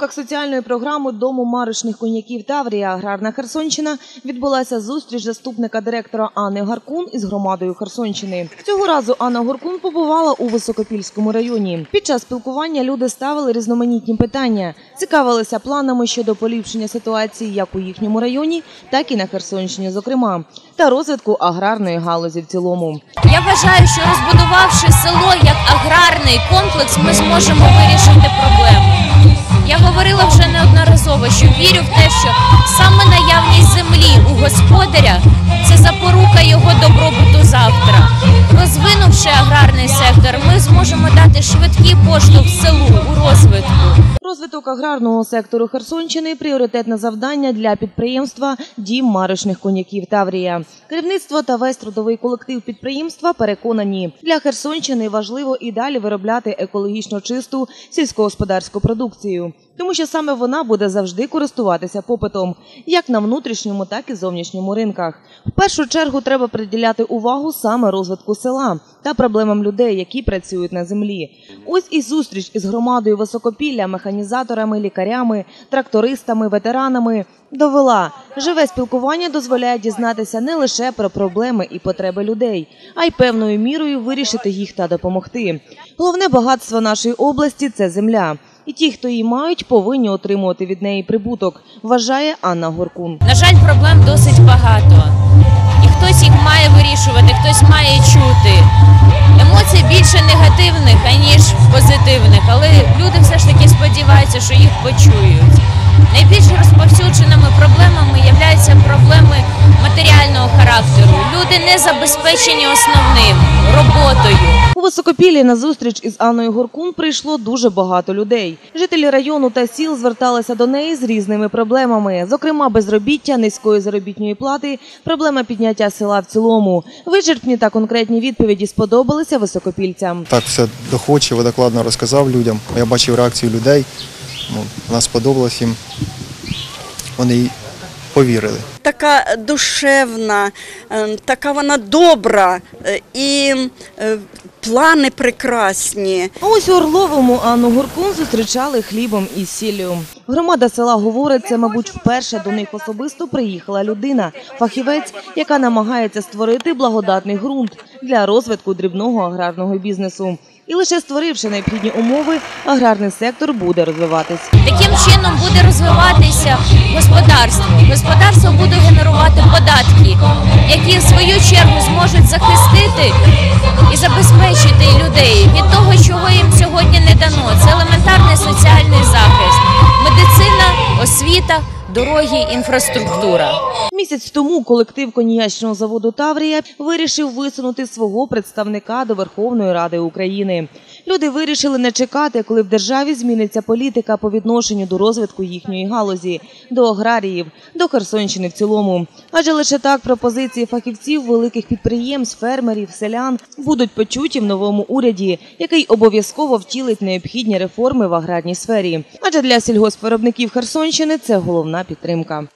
рамках соціальної програми Дому маришних коньяків Таврія Аграрна Херсонщина відбулася зустріч заступника директора Анни Гаркун із громадою Херсонщини. Цього разу Анна Горкун побувала у Високопільському районі. Під час спілкування люди ставили різноманітні питання, цікавилися планами щодо поліпшення ситуації як у їхньому районі, так і на Херсонщині, зокрема, та розвитку аграрної галузі в цілому. Я вважаю, що розбудувавши село як аграрний комплекс, ми зможемо вирішити проблему. Я говорила вже неодноразово, що вірю в те, що саме наявність землі у господаря це запорука його добробуту завтра. Розвинувши аграрний сектор, ми зможемо дати швидкий поштовх селу у розвитку. Розвиток аграрного сектору Херсонщини пріоритетне завдання для підприємства Дім маришних коняків Таврія. Керівництво та весь трудовий колектив підприємства переконані, для Херсонщини важливо і далі виробляти екологічно чисту сільськогосподарську продукцію, тому що саме вона буде завжди користуватися попитом, як на внутрішньому, так і зовнішньому ринках. В першу чергу треба приділяти увагу саме розвитку села та проблемам людей, які працюють на землі. Ось і зустріч із громадою Високопілля, механізаторами, лікарями, трактористами, ветеранами довела, живе спілкування дозволяє дізнатися не лише про проблеми і потреби людей, а й певною мірою вирішити їх та допомогти. Головне багатство нашої області це земля. І ті, хто її мають, повинні отримувати від неї прибуток, вважає Анна Горкун. На жаль, проблем досить багато. І хтось їх має вирішувати, хтось має чути. Емоцій більше негативних, аніж позитивних, але люди все ж таки сподіваються, що їх почують. Найбільш розповсюдженими проблемами являються проблеми матеріального характеру. Люди не забезпечені основним роботою. У Високопіллі на зустріч із Анною Горкун прийшло дуже багато людей. Жителі району та сіл зверталися до неї з різними проблемами, зокрема безробіття, низької заробітної плати, проблема підняття села в цілому. Вичерпні та конкретні відповіді сподобалися високопільцям. Так все доходчиво, докладно розказав людям. Я бачив реакцію людей. Ну, вона сподобалась їм. Вони повірили. Така душевна, е, така вона добра е, і е, плани прекрасні. Ось у Орловому Анну Горкун зустрічали хлібом і сіллю. Громада села говорить, це, мабуть, вперше до них особисто приїхала людина, фахівець, яка намагається створити благодатний ґрунт для розвитку дрібного аграрного бізнесу. І лише створивши необхідні умови, аграрний сектор буде розвиватись. Таким чином буде розвиватися господарство. Господарство буде чергу зможуть захистити і забезпечити людей від того, чого їм сьогодні не дано. Це елементарний соціальний захист, медицина, освіта, дороги, інфраструктура. Місяць тому колектив коньячного заводу Таврія вирішив висунути свого представника до Верховної Ради України. Люди вирішили не чекати, коли в державі зміниться політика по відношенню до розвитку їхньої галузі, до аграріїв, до Херсонщини в цілому. Адже лише так пропозиції фахівців великих підприємств, фермерів, селян будуть почуті в новому уряді, який обов'язково втілить необхідні реформи в аграрній сфері. Адже для сільгоспвиробників Херсонщини це головна підтримка.